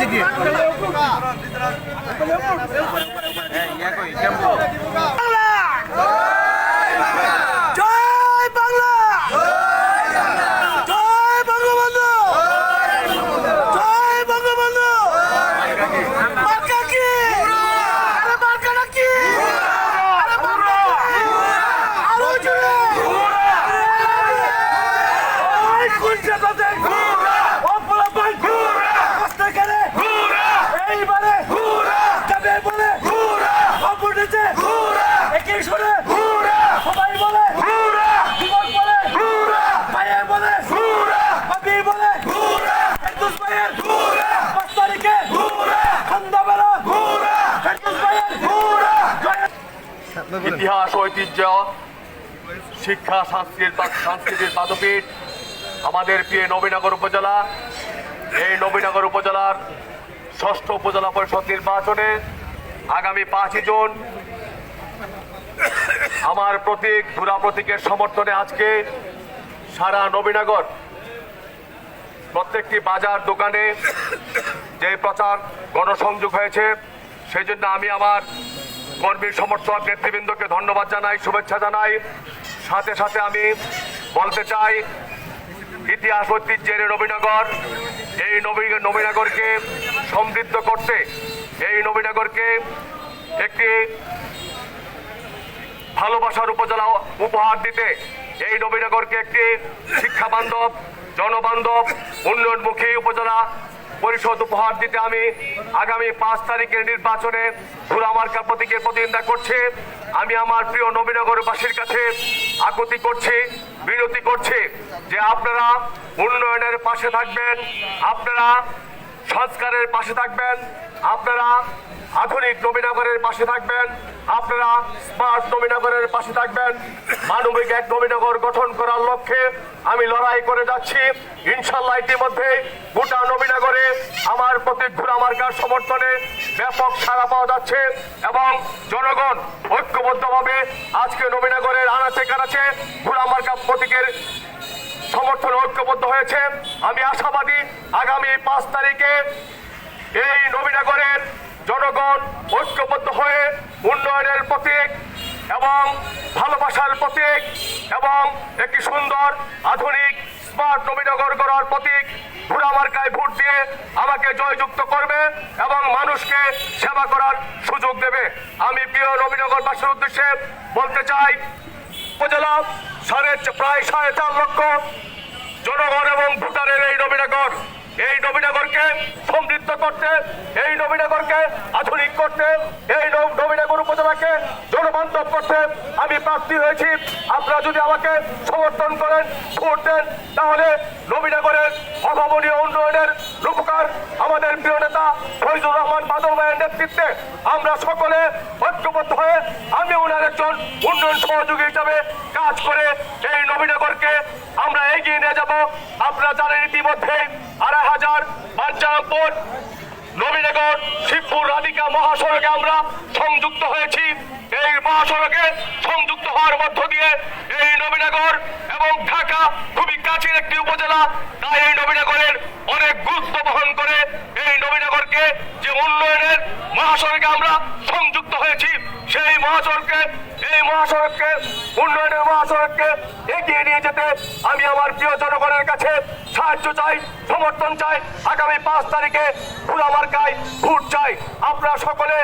নিচে গিয়ে ইতিহাস, ঐতিহ্য, শিক্ষা সংস্কৃতির সংস্কৃতির পাদপীঠ আমাদের প্রিয় নবীনগর উপজেলা। এই নবীনগর উপজেলার ষষ্ঠ উপজেলা পরিষদ নির্বাচনে আগামী পাঁচই জুন আমার প্রতীক, ধুরা প্রতীকের সমর্থনে আজকে সারা নবীনগর প্রত্যেকটি বাজার দোকানে যে প্রচার, গণসংযোগ হয়েছে সেই জন্য আমি আমার কর্মী সমর্থক নেতৃবৃন্দকে ধন্যবাদ জানাই, শুভেচ্ছা জানাই। সাথে সাথে আমি বলতে চাই, ইতিহাস ঐতিহ্যের নবীনগর, এই নবী নবীনগরকে সমৃদ্ধ করতে, এই নবীনগরকে একটি ভালোবাসার উপজেলা উপহার দিতে, এই নবীনগরকে একটি শিক্ষা বান্ধব জনবান্ধব, উন্নয়নমুখী উপজেলা পরিষদ উপহার দিতে আমি আগামী পাঁচ তারিখের নির্বাচনে ধুলামার্কা প্রতীকের প্রতিনিধিতা করছি। আমি আমার প্রিয় নবীনগরবাসীর কাছে আকুতি করছি বিরতি করছি যে আপনারা উন্নয়নের পাশে থাকবেন, আপনারা সংস্কারের পাশে থাকবেন। আপনারা আধুনিক নবীনগরের পাশে থাকবেন। আপনারা স্মার্ট নবীনগরের পাশে থাকবেন। মানবিক এক নবীনগর গঠন করার লক্ষ্যে আমি লড়াই করে যাচ্ছি। ইনশাল্লাহ ইতিমধ্যে গোটা নবীনগরে আমার প্রতীক ঘুরামার্কার সমর্থনে ব্যাপক সাড়া পাওয়া যাচ্ছে এবং জনগণ ঐক্যবদ্ধভাবে আজকে নবীনগরের আনাচে কানাচে ঘুরামার্কা প্রতীকের সমর্থন ঐক্যবদ্ধ হয়েছে। আমি আশাবাদী আগামী পাঁচ তারিখে এই নবীনগরের জনগণ ঐক্যবদ্ধ হয়ে উন্নয়নের প্রতীক এবং ভালোবাসার প্রতীক এবং একটি সুন্দর, আধুনিক, স্মার্ট নবীনগর গড়ার প্রতীক ঘোড়ামার্কায় ভোট দিয়ে আমাকে জয়যুক্ত করবে এবং মানুষকে সেবা করার সুযোগ দেবে। আমি প্রিয় নবীনগরবাসীর উদ্দেশ্যে বলতে চাই উপজেলা সাড়ে প্রায় সাড়ে চার লক্ষ জনগণ এবং ভোটারের এই নবীনগর। এই নবীনগরকে সমৃদ্ধ করতে, এই নবীনগরকে আধুনিক করতে, এই নব- নবীনগর উপজেলাকে জনবান্ধব করতে আমি প্রার্থী হয়েছি। আপনারা যদি আমাকে সমর্থন করেন, ভোট দেন, তাহলে নেতৃত্বে আমরা সকলে ঐক্যবদ্ধ হয়ে আমি ওনার একজন উন্নয়ন সহযোগী হিসাবে কাজ করে এই নবীনগরকে আমরা এগিয়ে নিয়ে যাব। আপনারা জানেন ইতিমধ্যে আড়াই হাজার পাঞ্চামপুর নবীনগর, শিবপুর, রাধিকা মহাসড়কে আমরা সংযুক্ত হয়েছি। এই মহাসড়কে সংযুক্ত হওয়ার মধ্য দিয়ে এই নবীনগর এবং ঢাকা খুবই কাছের একটি উপজেলা তাই এই নবীনগরের অনেক গুরুত্ব বহন করে এই নবীনগরকে যে উন্নয়নের মহাসড়কে আমরা সংযুক্ত হয়েছি সেই মহাসড়কে, এই মহাসড়ককে, উন্নয়নের মহাসড়ককে এগিয়ে নিয়ে যেতে আমি আমার প্রিয় জনগণের কাছে সাহায্য চাই, সমর্থন চাই। আগামী পাঁচ তারিখে ভুলামার্কায় ভোট চাই। আপনারা সকলে